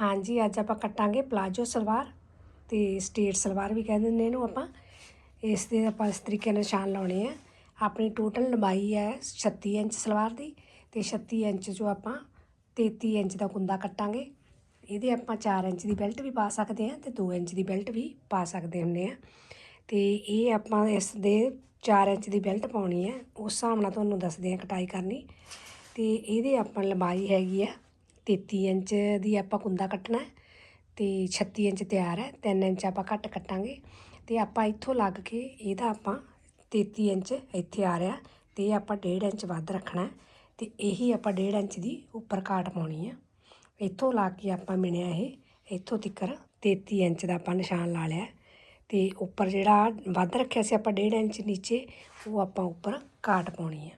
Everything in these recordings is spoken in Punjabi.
ਹਾਂਜੀ, ਅੱਜ ਆਪਾਂ ਕੱਟਾਂਗੇ ਪਲਾਜੋ ਸਲਵਾਰ ਤੇ ਸਟੇਟ ਸਲਵਾਰ ਵੀ ਕਹਿ ਦਿੰਦੇ ਇਹਨੂੰ ਆਪਾਂ। ਇਸ ਦੇ ਆਪਾਂ ਇਸ ਤਰੀਕੇ ਨਾਲ ਨਿਸ਼ਾਨ ਲਾਉਣੇ ਆ। ਆਪਣੀ ਟੋਟਲ ਲੰਬਾਈ ਹੈ 36 ਇੰਚ ਸਲਵਾਰ ਦੀ ਤੇ 36 ਇੰਚ ਜੋ ਆਪਾਂ 33 ਇੰਚ ਦਾ ਕੁੰਦਾ ਕੱਟਾਂਗੇ। ਇਹਦੇ ਆਪਾਂ 4 ਇੰਚ ਦੀ ਬੈਲਟ ਵੀ ਪਾ ਸਕਦੇ ਆ ਤੇ 2 ਇੰਚ ਦੀ ਬੈਲਟ ਵੀ ਪਾ ਸਕਦੇ ਹੁੰਦੇ ਆ ਤੇ ਇਹ ਆਪਾਂ ਇਸ ਦੇ 4 ਇੰਚ ਦੀ ਬੈਲਟ ਪਾਉਣੀ ਹੈ। ਉਸ ਹਿਸਾਬ ਨਾਲ ਤੁਹਾਨੂੰ ਦੱਸਦੇ ਆ ਕਟਾਈ ਕਰਨੀ। ਤੇ ਇਹਦੇ ਆਪਾਂ ਲੰਬਾਈ ਹੈਗੀ ਆ 33 ਇੰਚ ਦੀ ਆਪਾਂ ਕੁੰਦਾ ਕੱਟਣਾ ਹੈ ਤੇ 36 ਇੰਚ ਤਿਆਰ ਹੈ 3 ਇੰਚ ਆਪਾਂ ਘੱਟ ਕੱਟਾਂਗੇ ਤੇ ਆਪਾਂ ਇੱਥੋਂ ਲੱਗ ਕੇ ਇਹਦਾ ਆਪਾਂ 33 ਇੰਚ ਇੱਥੇ ਆ ਰਿਹਾ ਤੇ ਇਹ ਆਪਾਂ 1.5 ਇੰਚ ਵੱਧ ਰੱਖਣਾ ਹੈ ਤੇ ਇਹੀ ਆਪਾਂ 1.5 ਇੰਚ ਦੀ ਉੱਪਰ ਕਾਟ ਪਾਉਣੀ ਆ। ਇੱਥੋਂ ਲਾ ਕੇ ਆਪਾਂ ਮਿਣਿਆ ਇਹ, ਇੱਥੋਂ ਤਿੱਕਰ 33 ਇੰਚ ਦਾ ਆਪਾਂ ਨਿਸ਼ਾਨ ਲਾ ਲਿਆ ਤੇ ਉੱਪਰ ਜਿਹੜਾ ਵੱਧ ਰੱਖਿਆ ਸੀ ਆਪਾਂ 1.5 ਇੰਚ ਨੀਚੇ, ਉਹ ਆਪਾਂ ਉੱਪਰ ਕਾਟ ਪਾਉਣੀ ਆ।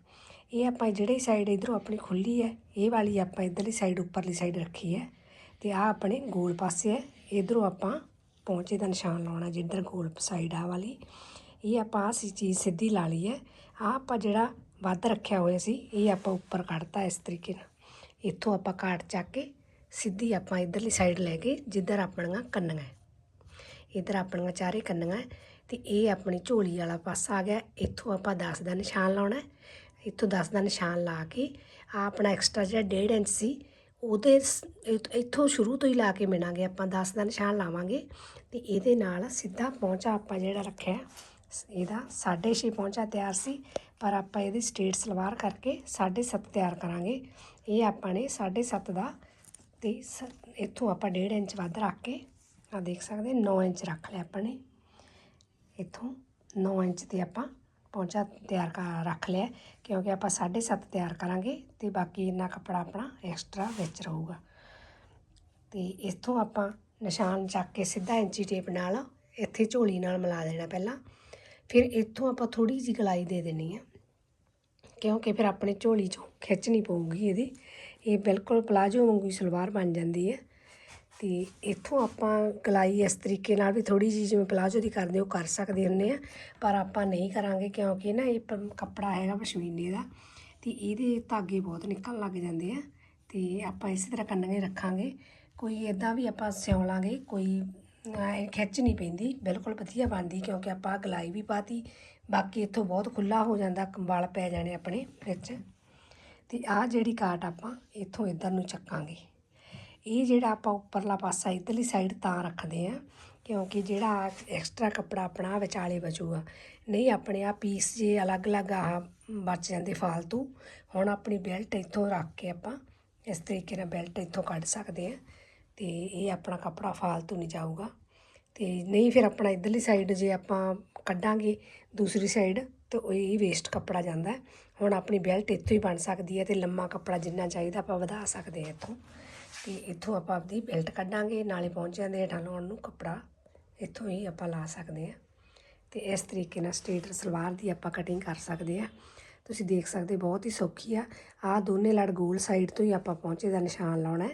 ਇਹ ਆਪਾਂ ਜਿਹੜੀ ਸਾਈਡ ਇਧਰੋਂ ਆਪਣੀ ਖੁੱਲੀ ਹੈ, ਇਹ ਵਾਲੀ ਆਪਾਂ ਇਧਰਲੀ ਸਾਈਡ ਉੱਪਰਲੀ ਸਾਈਡ ਰੱਖੀ ਹੈ ਤੇ ਆ ਆਪਣੇ ਗੋਲ ਪਾਸੇ ਹੈ, ਇਧਰੋਂ ਆਪਾਂ ਪਹੁੰਚੇ ਦਾ ਨਿਸ਼ਾਨ ਲਾਉਣਾ ਜਿੱਧਰ ਗੋਲ ਸਾਈਡ ਆ ਵਾਲੀ। ਇਹ ਆਪਾਂ ਆਹ ਸੀ ਚੀਜ਼ ਸਿੱਧੀ ਲਾ ਲਈ ਹੈ। ਆ ਆਪਾਂ ਜਿਹੜਾ ਵੱਧ ਰੱਖਿਆ ਹੋਇਆ ਸੀ, ਇਹ ਆਪਾਂ ਉੱਪਰ ਕੱਢਤਾ ਇਸ ਤਰੀਕੇ ਨਾਲ। ਇੱਥੋਂ ਆਪਾਂ ਕਾਟ ਚੱਕ ਕੇ ਸਿੱਧੀ ਆਪਾਂ ਇਧਰਲੀ ਸਾਈਡ ਲੈ ਗਏ ਜਿੱਧਰ ਆਪਣੀਆਂ ਕੰਨੀਆਂ ਇਧਰ ਆਪਣੀਆਂ ਚਾਰੇ ਕੰਨੀਆਂ ਤੇ ਇਹ ਆਪਣੀ ਝੋਲੀ ਵਾਲਾ ਪਾਸਾ ਆ ਗਿਆ। ਇੱਥੋਂ ਆਪਾਂ 10 ਦਾ ਨਿਸ਼ਾਨ ਲਾਉਣਾ ਇੱਥੋਂ 10 ਦਾ ਨਿਸ਼ਾਨ ਲਾ ਕੇ ਆ ਆਪਣਾ ਐਕਸਟਰਾ ਜਿਹੜਾ 1.5 ਇੰਚ ਸੀ, ਉਹਦੇ ਇੱਥੋਂ ਸ਼ੁਰੂ ਤੋਂ ਹੀ ਲਾ ਕੇ ਮਿਣਾਂਗੇ ਆਪਾਂ 10 ਦਾ ਨਿਸ਼ਾਨ ਲਾਵਾਂਗੇ। ਤੇ ਇਹਦੇ ਨਾਲ ਸਿੱਧਾ ਪਹੁੰਚਾ ਆਪਾਂ ਜਿਹੜਾ ਰੱਖਿਆ ਇਹਦਾ 6.5 ਪਹੁੰਚਾ ਤਿਆਰ ਸੀ, ਪਰ ਆਪਾਂ ਇਹਦੀ ਸਟੇਟ ਸਲਵਾਰ ਕਰਕੇ 7.5 ਤਿਆਰ ਕਰਾਂਗੇ। ਇਹ ਆਪਾਂ ਨੇ 7.5 ਦਾ ਤੇ ਇੱਥੋਂ ਆਪਾਂ 1.5 ਇੰਚ ਵੱਧ ਰੱਖ ਕੇ ਆ ਦੇਖ ਸਕਦੇ 9 ਇੰਚ ਰੱਖ ਲਿਆ ਆਪਾਂ ਨੇ। ਇੱਥੋਂ 9 ਇੰਚ ਤੇ ਆਪਾਂ ਪਹੁੰਚਾ ਤਿਆਰ ਕਰ ਰੱਖ ਲਿਆ ਕਿਉਂਕਿ ਆਪਾਂ 7.5 ਤਿਆਰ ਕਰਾਂਗੇ ਤੇ ਬਾਕੀ ਇੰਨਾ ਕੱਪੜਾ ਆਪਣਾ ਐਕਸਟਰਾ ਵਿੱਚ ਰਹੂਗਾ। ਤੇ ਇਥੋਂ ਆਪਾਂ ਨਿਸ਼ਾਨ ਚੱਕ ਕੇ ਸਿੱਧਾ ਇੰਚੀ ਟੇਪ ਨਾਲ ਇੱਥੇ ਝੋਲੀ ਨਾਲ ਮਿਲਾ ਦੇਣਾ ਪਹਿਲਾਂ। ਫਿਰ ਇੱਥੋਂ ਆਪਾਂ ਥੋੜੀ ਜਿਹੀ ਗਲਾਈ ਦੇ ਦੇਣੀ ਆ, ਕਿਉਂਕਿ ਫਿਰ ਆਪਣੇ ਝੋਲੀ ਚੋਂ ਖਿੱਚਣੀ ਪਊਗੀ ਇਹਦੀ। ਇਹ ਬਿਲਕੁਲ ਪਲਾਜੋ ਵਾਂਗੂ ਸਲਵਾਰ ਬਣ ਜਾਂਦੀ ਹੈ। ਅਤੇ ਇੱਥੋਂ ਆਪਾਂ ਕਲਾਈ ਇਸ ਤਰੀਕੇ ਨਾਲ ਵੀ ਥੋੜ੍ਹੀ ਜਿਹੀ ਜਿਵੇਂ ਪਲਾਜੋ ਦੀ ਕਰਦੇ ਉਹ ਕਰ ਸਕਦੇ ਹੁੰਦੇ ਆ, ਪਰ ਆਪਾਂ ਨਹੀਂ ਕਰਾਂਗੇ ਕਿਉਂਕਿ ਨਾ ਇਹ ਕੱਪੜਾ ਹੈਗਾ ਪਸ਼ਮੀਨੇ ਦਾ ਅਤੇ ਇਹਦੇ ਧਾਗੇ ਬਹੁਤ ਨਿਕਲਣ ਲੱਗ ਜਾਂਦੇ ਆ ਅਤੇ ਆਪਾਂ ਇਸੇ ਤਰ੍ਹਾਂ ਕੰਨੇ ਰੱਖਾਂਗੇ। ਕੋਈ ਇਦਾਂ ਵੀ ਆਪਾਂ ਸਿਉਂ ਲਾਂਗੇ ਕੋਈ ਖਿੱਚ ਨਹੀਂ ਪੈਂਦੀ, ਬਿਲਕੁਲ ਵਧੀਆ ਬਣਦੀ ਕਿਉਂਕਿ ਆਪਾਂ ਗਲਾਈ ਵੀ ਪਾਤੀ, ਬਾਕੀ ਇੱਥੋਂ ਬਹੁਤ ਖੁੱਲਾ ਹੋ ਜਾਂਦਾ, ਵਾਲ ਪੈ ਜਾਣੇ ਆਪਣੇ ਵਿੱਚ। ਤੇ ਆਹ ਜਿਹੜੀ ਕਾਟ ਆਪਾਂ ਇੱਥੋਂ ਇਧਰ ਨੂੰ ਚੱਕਾਂਗੇ। ਇਹ ਜਿਹੜਾ ਆਪਾਂ ਉੱਪਰਲਾ ਪਾਸਾ ਇੱਧਰਲੀ ਸਾਈਡ ਤਾਂ ਰੱਖਦੇ ਹਾਂ, ਕਿਉਂਕਿ ਜਿਹੜਾ ਐਕਸਟਰਾ ਕੱਪੜਾ ਆਪਣਾ ਵਿਚਾਲੇ ਬਚੂਗਾ। ਨਹੀਂ, ਆਪਣੇ ਆ ਪੀਸ ਜੇ ਅਲੱਗ-ਅਲੱਗ ਆ ਬਚ ਜਾਂਦੇ ਫਾਲਤੂ, ਹੁਣ ਆਪਣੀ ਬੈਲਟ ਇੱਥੋਂ ਰੱਖ ਕੇ ਆਪਾਂ ਇਸ ਤਰੀਕੇ ਨਾਲ ਬੈਲਟ ਇੱਥੋਂ ਕੱਢ ਸਕਦੇ ਆ ਤੇ ਇਹ ਆਪਣਾ ਕੱਪੜਾ ਫਾਲਤੂ ਨਹੀਂ ਜਾਊਗਾ। ਤੇ ਨਹੀਂ, ਫਿਰ ਆਪਣਾ ਇਧਰਲੀ ਸਾਈਡ ਜੇ ਆਪਾਂ ਕੱਢਾਂਗੇ ਦੂਸਰੀ ਸਾਈਡ ਤੇ ਇਹ ਵੇਸਟ ਕੱਪੜਾ ਜਾਂਦਾ। ਹੁਣ ਆਪਣੀ ਬੈਲਟ ਇੱਥੋਂ ਹੀ ਬਣ ਸਕਦੀ ਹੈ ਤੇ ਲੰਮਾ ਕੱਪੜਾ ਜਿੰਨਾ ਚਾਹੀਦਾ ਆਪਾਂ ਵਧਾ ਸਕਦੇ ਆ ਇੱਥੋਂ। ਤੇ ਇੱਥੋਂ ਆਪਾਂ ਆਪਦੀ ਬੈਲਟ ਕੱਢਾਂਗੇ, ਨਾਲੇ ਪਹੁੰਚਿਆਂ ਦੇ ਹੇਠਾਂ ਲਾਉਣ ਨੂੰ ਕੱਪੜਾ ਇੱਥੋਂ ਹੀ ਆਪਾਂ ਲਾ ਸਕਦੇ ਆ ਤੇ ਇਸ ਤਰੀਕੇ ਨਾਲ ਸਟੇਟ ਸਲਵਾਰ ਦੀ ਆਪਾਂ ਕਟਿੰਗ ਕਰ ਸਕਦੇ ਆ ਤੁਸੀਂ ਦੇਖ ਸਕਦੇ ਬਹੁਤ ਹੀ ਸੌਖੀ ਆ। ਆ ਦੋਨੇ ਲੜ ਗੋਲ ਸਾਈਡ ਤੋਂ ਹੀ ਆਪਾਂ ਪਹੁੰਚੇ ਦਾ ਨਿਸ਼ਾਨ ਲਾਉਣਾ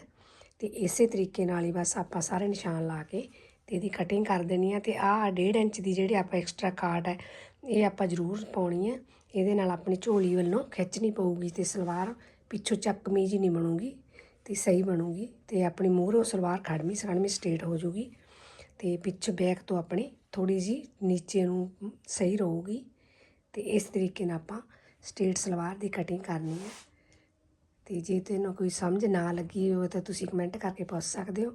ਤੇ ਇਸੇ ਤਰੀਕੇ ਨਾਲ ਹੀ ਬਸ ਆਪਾਂ ਸਾਰੇ ਨਿਸ਼ਾਨ ਲਾ ਕੇ ਤੇ ਇਹਦੀ ਕਟਿੰਗ ਕਰ ਦੇਣੀ ਆ। ਤੇ ਆ 1.5 ਇੰਚ ਦੀ ਜਿਹੜੀ ਆਪਾਂ ਐਕਸਟਰਾ ਕਾਟ ਹੈ, ਇਹ ਆਪਾਂ ਜ਼ਰੂਰ ਪਾਉਣੀ ਹੈ। ਇਹਦੇ ਨਾਲ ਆਪਣੀ ਝੋਲੀ ਵੱਲੋਂ ਖਿੱਚਣੀ ਪਊਗੀ ਤੇ ਸਲਵਾਰ ਪਿੱਛੋਂ ਚੱਕਮੀ ਜੀ ਨਹੀਂ ਬਣੂਗੀ। ਤੇ ਸਹੀ ਬਣੂਗੀ ਤੇ ਆਪਣੀ ਮੂਹਰੋਂ ਸਲਵਾਰ ਖੜਮੀ ਸਖੜਮੀ ਸਟੇਟ ਹੋ ਜੂਗੀ ਤੇ ਪਿੱਛ ਬੈਕ ਤੋਂ ਆਪਣੀ ਥੋੜੀ ਜੀ ਨੀਚੇ ਨੂੰ ਸਹੀ ਰਹੂਗੀ ਤੇ ਇਸ ਤਰੀਕੇ ਨਾਲ ਆਪਾਂ ਸਟੇਟ ਸਲਵਾਰ ਦੀ ਕਟਿੰਗ ਕਰਨੀ ਹੈ। ਤੇ ਜੇ ਤੈਨੂੰ ਕੋਈ ਸਮਝ ਨਾ ਲੱਗੀ ਹੋਵੇ ਤਾਂ ਤੁਸੀਂ ਕਮੈਂਟ ਕਰਕੇ ਪੁੱਛ ਸਕਦੇ ਹੋ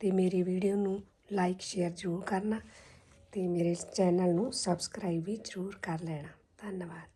ਤੇ ਮੇਰੀ ਵੀਡੀਓ ਨੂੰ ਲਾਈਕ ਸ਼ੇਅਰ ਜ਼ਰੂਰ ਕਰਨਾ ਤੇ ਮੇਰੇ ਚੈਨਲ ਨੂੰ ਸਬਸਕ੍ਰਾਈਬ ਵੀ ਜ਼ਰੂਰ ਕਰ ਲੈਣਾ। ਧੰਨਵਾਦ।